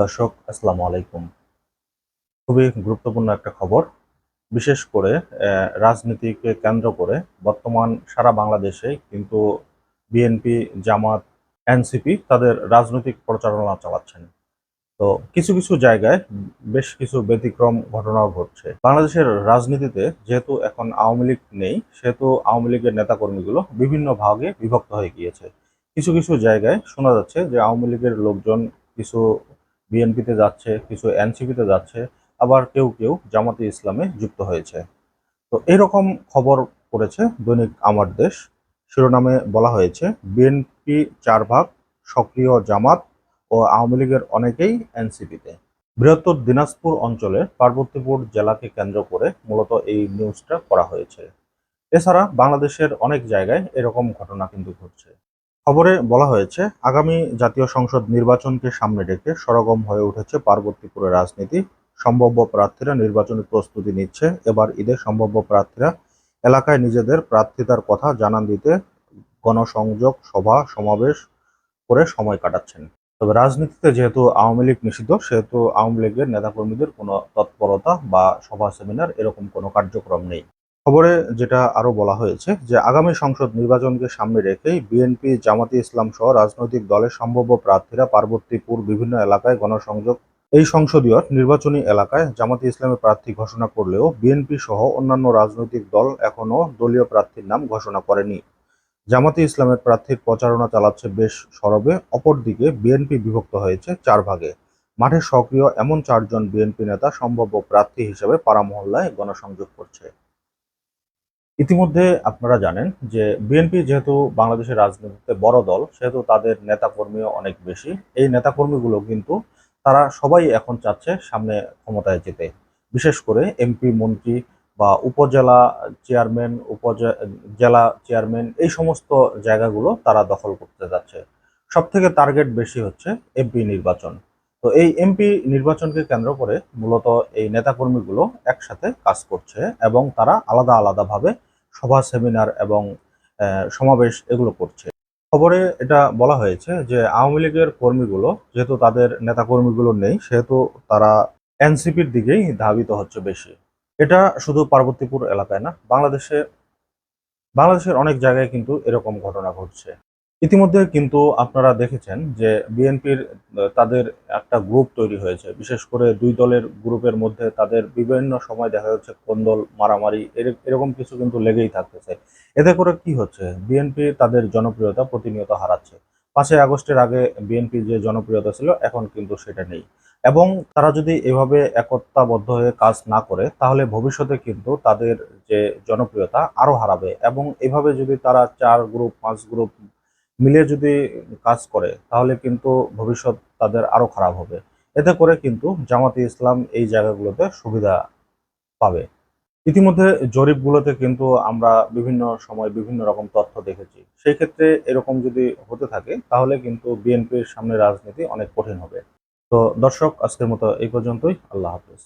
দর্শক, আসসালামু আলাইকুম। খুবই গুরুত্বপূর্ণ একটা খবর। বিশেষ করে রাজনীতিকে কেন্দ্র করে বর্তমান সারা বাংলাদেশে কিন্তু বিএনপি, জামাত, এনসিপি তাদের রাজনৈতিক প্রচারণা চালাচ্ছেন। তো কিছু কিছু জায়গায় বেশ কিছু ব্যতিক্রম ঘটনাও ঘটছে। বাংলাদেশের রাজনীতিতে যেহেতু এখন আওয়ামী লীগ নেই, সেহেতু আওয়ামী লীগের নেতাকর্মীগুলো বিভিন্ন ভাগে বিভক্ত হয়ে গিয়েছে। কিছু কিছু জায়গায় শোনা যাচ্ছে যে আওয়ামী লীগের লোকজন কিছু বিএনপিতে যাচ্ছে, কিছু এনসিপিতে যাচ্ছে, আবার কেউ কেউ জামাতে ইসলামে যুক্ত হয়েছে। তো এরকম খবর করেছে দৈনিক আমার দেশ। শিরোনামে বলা হয়েছে বিএনপি চার ভাগ সক্রিয় জামাত ও আওয়ামী লীগের অনেকেই এনসিপিতে বৃহত্তর দিনাজপুর অঞ্চলে পার্বতীপুর জেলাকে কেন্দ্র করে মূলত এই নিউজটা করা হয়েছে। এছাড়া বাংলাদেশের অনেক জায়গায় এরকম ঘটনা কিন্তু ঘটছে। খবরে বলা হয়েছে, আগামী জাতীয় সংসদ নির্বাচনকে সামনে রেখে সরগম হয়ে উঠেছে পার্বতীপুরের রাজনীতি। সম্ভাব্য প্রার্থীরা নির্বাচনী প্রস্তুতি নিচ্ছে। এবার ঈদে সম্ভাব্য প্রার্থীরা এলাকায় নিজেদের প্রার্থিতার কথা জানান দিতে গণসংযোগ সভা সমাবেশ করে সময় কাটাচ্ছেন। তবে রাজনীতিতে যেহেতু আওয়ামী লীগ নিষিদ্ধ, সেহেতু আওয়ামী লীগের নেতাকর্মীদের কোনো তৎপরতা বা সভা সেমিনার এরকম কোনো কার্যক্রম নেই। খবরে যেটা আরও বলা হয়েছে যে, আগামী সংসদ নির্বাচনকে সামনে রেখেই বিএনপি জামাতি ইসলাম সহ রাজনৈতিক দলের সম্ভাব্য প্রার্থীরা পার্বতীপুর বিভিন্ন এলাকায় গণসংযোগ, এই সংসদীয় নির্বাচনী এলাকায় জামাতি ইসলামের প্রার্থী ঘোষণা করলেও বিএনপি সহ অন্যান্য রাজনৈতিক দল এখনও দলীয় প্রার্থীর নাম ঘোষণা করেনি। জামাতি ইসলামের প্রার্থীর প্রচারণা চালাচ্ছে বেশ সরবে, অপরদিকে বিএনপি বিভক্ত হয়েছে চার ভাগে। মাঠে সক্রিয় এমন চারজন বিএনপি নেতা সম্ভাব্য প্রার্থী হিসেবে পাড়া মহল্লায় গণসংযোগ করছে। ইতিমধ্যে আপনারা জানেন যে বিএনপি যেহেতু বাংলাদেশের রাজনীতিতে বড় দল, সেহেতু তাদের নেতাকর্মীও অনেক বেশি। এই নেতাকর্মীগুলো কিন্তু তারা সবাই এখন চাচ্ছে সামনে ক্ষমতায় যেতে। বিশেষ করে এমপি মন্ত্রী বা উপজেলা চেয়ারম্যান উপজেলা চেয়ারম্যান এই সমস্ত জায়গাগুলো তারা দখল করতে যাচ্ছে। সব থেকে টার্গেট বেশি হচ্ছে এমপি নির্বাচন। তো এই এমপি নির্বাচনকে কেন্দ্র করে মূলত এই নেতাকর্মীগুলো একসাথে কাজ করছে এবং তারা আলাদা আলাদাভাবে সভা, সেমিনার এবং সমাবেশ এগুলো করছে। খবরে এটা বলা হয়েছে যে আওয়ামী লীগের কর্মীগুলো, যেহেতু তাদের নেতাকর্মীগুলো নেই, সেহেতু তারা এনসিপির দিকেই ধাবিত হচ্ছে বেশি। এটা শুধু পার্বতীপুর এলাকায় না, বাংলাদেশে, বাংলাদেশের অনেক জায়গায় কিন্তু এরকম ঘটনা ঘটছে। ইতিমধ্যে কিন্তু আপনারা দেখেছেন যে বিএনপির তাদের একটা গ্রুপ তৈরি হয়েছে। বিশেষ করে দুই দলের গ্রুপের মধ্যে তাদের বিভিন্ন সময় দেখা যাচ্ছে কোন্দল মারামারি, এর- এরকম কিছু কিন্তু লেগেই থাকতেছে। এতে করে কি হচ্ছে? বিএনপি তাদের জনপ্রিয়তা প্রতিনিয়ত হারাচ্ছে। পাঁচই আগস্টের আগে বিএনপির যে জনপ্রিয়তা ছিল, এখন কিন্তু সেটা নেই। এবং তারা যদি এভাবে একতাবদ্ধ হয়ে কাজ না করে, তাহলে ভবিষ্যতে কিন্তু তাদের যে জনপ্রিয়তা আরও হারাবে। এবং এভাবে যদি তারা চার গ্রুপ পাঁচ গ্রুপ মিলে যদি কাজ করে, তাহলে কিন্তু ভবিষ্যৎ তাদের আরও খারাপ হবে। এতে করে কিন্তু জামাতে ইসলাম এই জায়গাগুলোতে সুবিধা পাবে। ইতিমধ্যে জরিপগুলোতে কিন্তু আমরা বিভিন্ন সময় বিভিন্ন রকম তথ্য দেখেছি। সেই ক্ষেত্রে এরকম যদি হতে থাকে, তাহলে কিন্তু বিএনপির সামনে রাজনীতি অনেক কঠিন হবে। তো দর্শক, আজকের মতো এই পর্যন্তই। আল্লাহ হাফেজ।